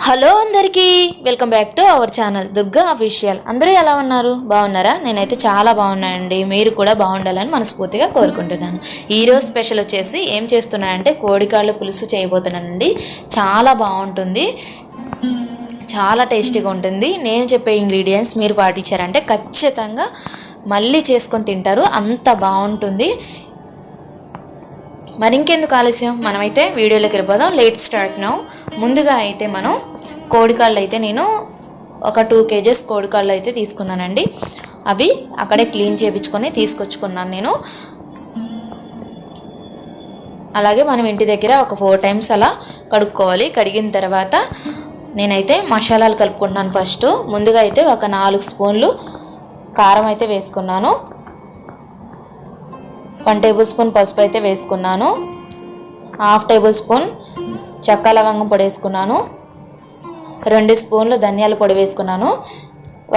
Hello అందరికీ welcome back to our channel Durga official. అందరూ ఎలా ఉన్నారు? బాగున్నారా? నేనైతే చాలా బాగున్నానండి. మీరు కూడా బాగుండాలని మనస్ఫూర్తిగా కోరుకుంటున్నాను. ఈరోజు స్పెషల్ వచ్చేసి ఏం చేస్తున్నానంటే కోడికాళ్ళు పులుసు చేయబోతున్నానండి. చాలా బాగుంటుంది. చాలా టేస్టీగా ఉంటుంది. నేను చెప్పే ఇంగ్రీడియంట్స్ మీరు పాటించారంటే ఖచ్చితంగా మళ్ళీ చేసుకొని తింటారు. అంత బాగుంటుంది. మరి ఇంకెందుకు ఆలస్యం? మనమైతే వీడియోలోకి వెళ్ళిపోదాం. లేట్ స్టార్ట్ నౌ ముందుగా అయితే మనం కోడికాళ్ళు అయితే నేను ఒక టూ కేజెస్ కోడికాళ్ళు అయితే తీసుకున్నానండి. అవి అక్కడే క్లీన్ చేయించుకొని తీసుకొచ్చుకున్నాను నేను. అలాగే మనం ఇంటి దగ్గర ఒక ఫోర్ టైమ్స్ అలా కడుక్కోవాలి. కడిగిన తర్వాత నేనైతే మసాలాలు కలుపుకుంటున్నాను ఫస్ట్ ముందుగా అయితే ఒక నాలుగు స్పూన్లు కారం అయితే వేసుకున్నాను. వన్ టేబుల్ స్పూన్ పసుపు అయితే వేసుకున్నాను. హాఫ్ టేబుల్ స్పూన్ చెక్క లవంగం పొడి వేసుకున్నాను. రెండు స్పూన్లు ధనియాల పొడి వేసుకున్నాను.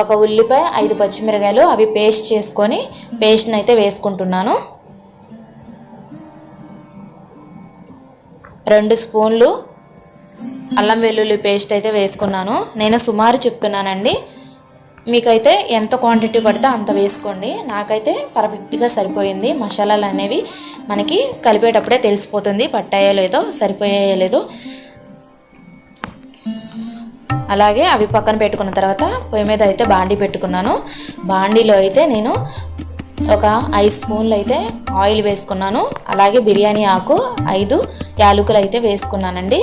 ఒక ఉల్లిపాయ ఐదు పచ్చిమిరకాయలు అవి పేస్ట్ చేసుకొని పేస్ట్ని అయితే వేసుకుంటున్నాను. రెండు స్పూన్లు అల్లం వెల్లుల్లి పేస్ట్ అయితే వేసుకున్నాను. నేను సుమారు చెప్తున్నానండి. మీకైతే ఎంత క్వాంటిటీ పడితే అంత వేసుకోండి. నాకైతే పర్ఫెక్ట్గా సరిపోయింది. మసాలాలు అనేవి మనకి కలిపేటప్పుడే తెలిసిపోతుంది. పట్టాయో లేదో సరిపోయాయో లేదో. అలాగే అవి పక్కన పెట్టుకున్న తర్వాత పొయ్యి మీద అయితే బాండీ పెట్టుకున్నాను. బాండీలో అయితే నేను ఒక ఐదు స్పూన్లు అయితే ఆయిల్ వేసుకున్నాను. అలాగే బిర్యానీ ఆకు ఐదు యాలకులు అయితే వేసుకున్నానండి.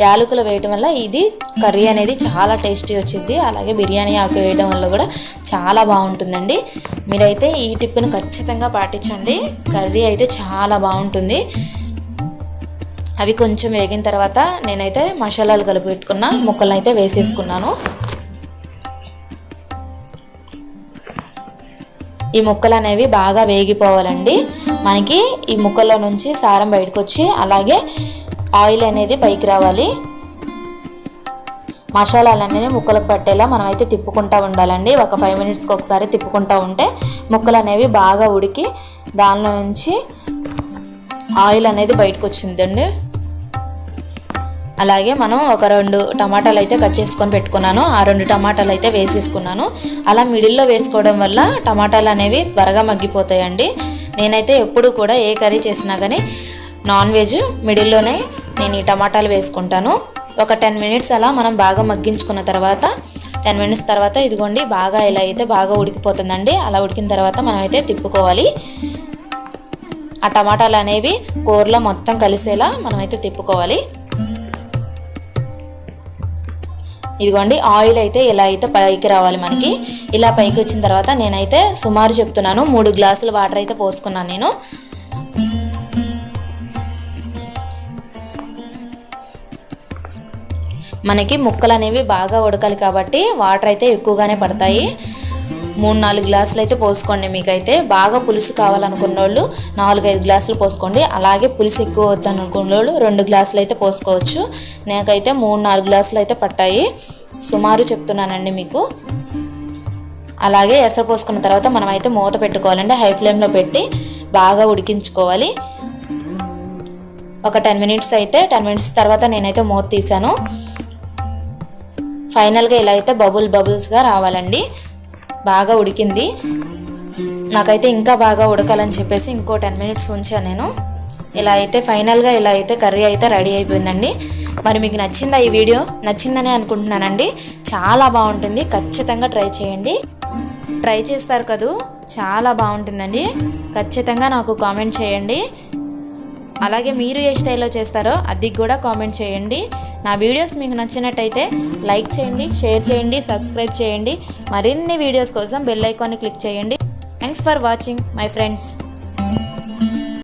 యాలకులు వేయటం వల్ల ఇది కర్రీ అనేది చాలా టేస్టీ వచ్చింది అలాగే బిర్యానీ ఆకు వేయడం వల్ల కూడా చాలా బాగుంటుందండి. మీరైతే ఈ టిప్పును ఖచ్చితంగా పాటించండి. కర్రీ అయితే చాలా బాగుంటుంది. అవి కొంచెం వేగిన తర్వాత నేనైతే మసాలాలు కలిపి పెట్టుకున్న ముక్కలను అయితే వేసేసుకున్నాను. ఈ ముక్కలు అనేవి బాగా వేగిపోవాలండి. మనకి ఈ ముక్కల్లో నుంచి సారం బయటకు వచ్చి అలాగే ఆయిల్ అనేది పైకి రావాలి. మసాలాలన్నీ ముక్కలకు పట్టేలా మనం అయితే తిప్పుకుంటూ ఉండాలండి. ఒక ఫైవ్ మినిట్స్కి ఒకసారి తిప్పుకుంటూ ఉంటే ముక్కలు అనేవి బాగా ఉడికి దానిలో నుంచి ఆయిల్ అనేది బయటకు వచ్చిందండి. అలాగే మనం ఒక రెండు టమాటాలు అయితే కట్ చేసుకొని పెట్టుకున్నాను. ఆ రెండు టమాటాలు అయితే వేసేసుకున్నాను. అలా మిడిల్లో వేసుకోవడం వల్ల టమాటాలు అనేవి త్వరగా మగ్గిపోతాయండి. నేనైతే ఎప్పుడు కూడా ఏ కర్రీ చేసినా కానీ నాన్ వెజ్ మిడిల్లోనే నేను ఈ టమాటాలు వేసుకుంటాను. ఒక టెన్ మినిట్స్ అలా మనం బాగా మగ్గించుకున్న తర్వాత టెన్ మినిట్స్ తర్వాత ఇదిగోండి బాగా ఇలా అయితే బాగా ఉడికిపోతుందండి. అలా ఉడికిన తర్వాత మనం అయితే తిప్పుకోవాలి. ఆ టమాటాలు అనేవి కూరలో మొత్తం కలిసేలా మనమైతే తిప్పుకోవాలి. ఇదిగోండి ఆయిల్ అయితే ఇలా అయితే పైకి రావాలి మనకి. ఇలా పైకి వచ్చిన తర్వాత నేనైతే సుమారు చెప్తున్నాను మూడు గ్లాసులు వాటర్ అయితే పోసుకున్నాను నేను. మనకి ముక్కలు అనేవి బాగా ఉడకాలి కాబట్టి వాటర్ అయితే ఎక్కువగానే పడతాయి. మూడు నాలుగు గ్లాసులు అయితే పోసుకోండి మీకైతే. బాగా పులుసు కావాలనుకున్న వాళ్ళు నాలుగైదు గ్లాసులు పోసుకోండి. అలాగే పులుసు ఎక్కువ వద్దని అనుకున్న వాళ్ళు రెండు గ్లాసులు అయితే పోసుకోవచ్చు. నాకైతే మూడు నాలుగు గ్లాసులు అయితే పట్టాయి. సుమారు చెప్తున్నానండి మీకు. అలాగే ఎసరు పోసుకున్న తర్వాత మనం అయితే మూత పెట్టుకోవాలండి. హై ఫ్లేమ్లో పెట్టి బాగా ఉడికించుకోవాలి. ఒక టెన్ మినిట్స్ అయితే టెన్ మినిట్స్ తర్వాత నేనైతే మూత తీసాను ఫైనల్గా ఇలా అయితే బబుల్ బబుల్స్గా రావాలండి. బాగా ఉడికింది. నాకైతే ఇంకా బాగా ఉడకాలని చెప్పేసి ఇంకో టెన్ మినిట్స్ ఉంచాను నేను. ఇలా అయితే ఫైనల్గా ఇలా అయితే కర్రీ అయితే రెడీ అయిపోయిందండి. మరి మీకు నచ్చిందా ఈ వీడియో? నచ్చిందని అనుకుంటున్నానండి. చాలా బాగుంటుంది. ఖచ్చితంగా ట్రై చేయండి. ట్రై చేస్తారు కదూ? చాలా బాగుంటుందండి. ఖచ్చితంగా నాకు కామెంట్ చేయండి. అలాగే మీరు ఏ స్టైల్లో చేస్తారో అది కూడా కామెంట్ చేయండి. నా వీడియోస్ మీకు నచ్చినట్టయితే లైక్ చేయండి షేర్ చేయండి సబ్స్క్రైబ్ చేయండి. మరిన్ని వీడియోస్ కోసం బెల్ ఐకాన్ని క్లిక్ చేయండి. Thanks for watching my friends